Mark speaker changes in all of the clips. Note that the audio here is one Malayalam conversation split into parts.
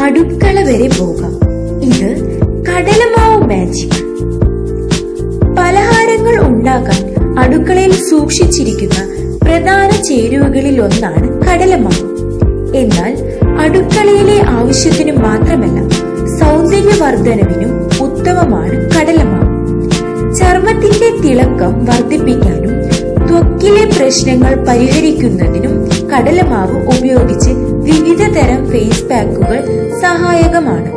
Speaker 1: അടുക്കള വരെ പോകാം. ഇത് കടലമാവ് മാജിക് പലഹാരങ്ങൾ ഉണ്ടാക്കാൻ അടുക്കളയിൽ സൂക്ഷിച്ചിരിക്കുന്ന പ്രധാന ചേരുവകളിൽ ഒന്നാണ് കടലമാവ്. എന്നാൽ അടുക്കളയിലെ ആവശ്യത്തിനു മാത്രമല്ല സൗന്ദര്യവർദ്ധനവിനും ഉത്തമമാണ് കടലമാവ്. ചർമ്മത്തിന്റെ തിളക്കം വർദ്ധിപ്പിക്കാനും ത്വക്കിലെ പ്രശ്നങ്ങൾ പരിഹരിക്കുന്നതിനും കടലമാവ് ഉപയോഗിച്ച് വിവിധ തരം ഫേസ് പാക്കുകൾ സഹായകമാണ്.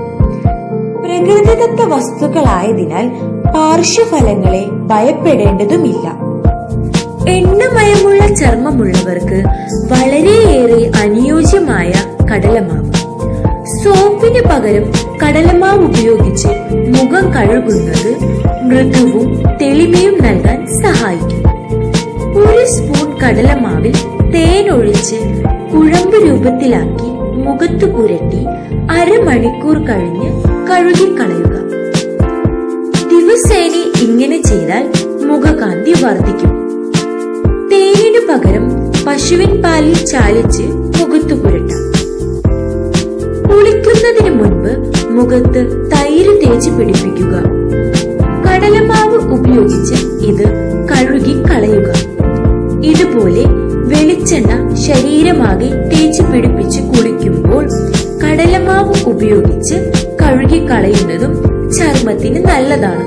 Speaker 1: പ്രകൃതിദത്ത വസ്തുക്കളായതിനാൽ പാർശ്വഫലങ്ങളെ ഭയപ്പെടേണ്ടതുമില്ല. എണ്ണമയമുള്ള ചർമ്മമുള്ളവർക്ക് വളരെയേറെ അനുയോജ്യമായ കടലമാവ്. സോപ്പിന് പകരം കടലമാവ് ഉപയോഗിച്ച് മുഖം കഴുകുന്നത് മൃദുവും തെളിമയും നൽകാൻ സഹായിക്കും. ഒരു സ്പൂൺ കടലമാവിൽ തേൻ ഒഴിച്ച് കുഴമ്പ് രൂപത്തിലാക്കി മുഖത്തു പുരട്ടി അരമണിക്കൂർ കഴിഞ്ഞ് കഴുകിക്കളയുക. ദിവസേന ഇങ്ങനെ ചെയ്താൽ മുഖകാന്തി വർദ്ധിക്കും. തേനിനു പകരം പശുവിൻ പാലിൽ ചാലിച്ച് മുഖത്തു പുരട്ടാം. കുളിക്കുന്നതിന് മുൻപ് മുഖത്ത് തൈര് തേച്ച് പിടിപ്പിക്കുക. കടലമാവ് ഉപയോഗിച്ച് ഇത് കഴുകി കളയുക ഇതുപോലെ വെളിച്ചെണ്ണ ശരീരമാകെ തേച്ച് പിടിപ്പിച്ച് കുളിക്കുമ്പോൾ കടലമാവ് ഉപയോഗിച്ച് കഴുകിക്കളയുന്നതും ചർമ്മത്തിന് നല്ലതാണ്.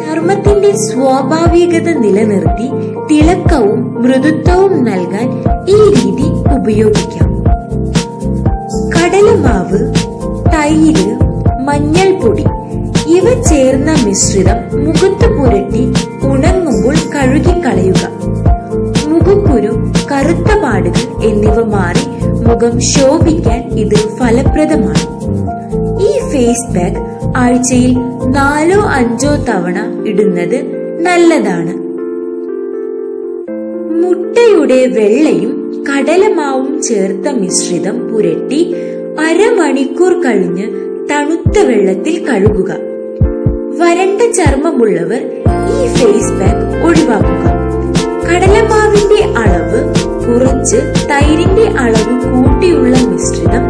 Speaker 1: ചർമ്മത്തിന്റെ സ്വാഭാവികത നിലനിർത്തി തിളക്കവും മൃദുത്വവും നൽകാൻ ഈ രീതി ഉപയോഗിക്കാം. കടലമാവ് തൈര് മഞ്ഞൾപ്പൊടി ഇവ ചേർന്ന മിശ്രിതം മുഖത്ത് പുരട്ടി ഉണങ്ങുമ്പോൾ കഴുകിക്കളയുക. കറുത്ത പാടുകൾ എന്നിവ മാറി മുഖം ശോഭിക്കാൻ ഇത് ഫലപ്രദമാണ്. ഈ ഫേസ് പാക്ക് ആഴ്ചയിൽ നാലോ അഞ്ചോ തവണ ഇടുന്നത് നല്ലതാണ്. മുട്ടയുടെ വെള്ളയും കടലമാവും ചേർത്ത മിശ്രിതം പുരട്ടി അരമണിക്കൂർ കഴിഞ്ഞ് തണുത്ത വെള്ളത്തിൽ കഴുകുക. വരണ്ട ചർമ്മമുള്ളവർ ഈ ഫേസ് പാക്ക് ഒഴിവാക്കുക. കടലമാവിന്റെ കുറച്ച് തൈരിന്റെ അളവ് കൂട്ടിയുള്ള മിശ്രിതം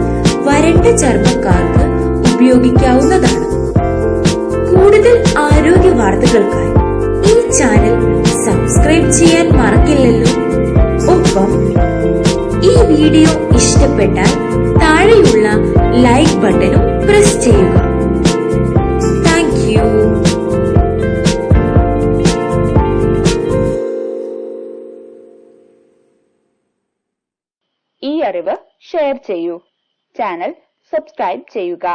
Speaker 1: വരണ്ട ചർമ്മക്കാർക്ക് ഉപയോഗിക്കാവുന്നതാണ്. കൂടുതൽ ആരോഗ്യ വാർത്തകൾക്കായി ഈ ചാനൽ സബ്സ്ക്രൈബ് ചെയ്യാൻ മറക്കില്ലല്ലോ. ഒപ്പം ഈ വീഡിയോ ഇഷ്ടപ്പെട്ടാൽ താഴെയുള്ള ലൈക്ക് ബട്ടണും പ്രസ് ചെയ്യുക.
Speaker 2: ഈ അറിവ് ഷെയർ ചെയ്യൂ. ചാനൽ സബ്സ്ക്രൈബ് ചെയ്യുക.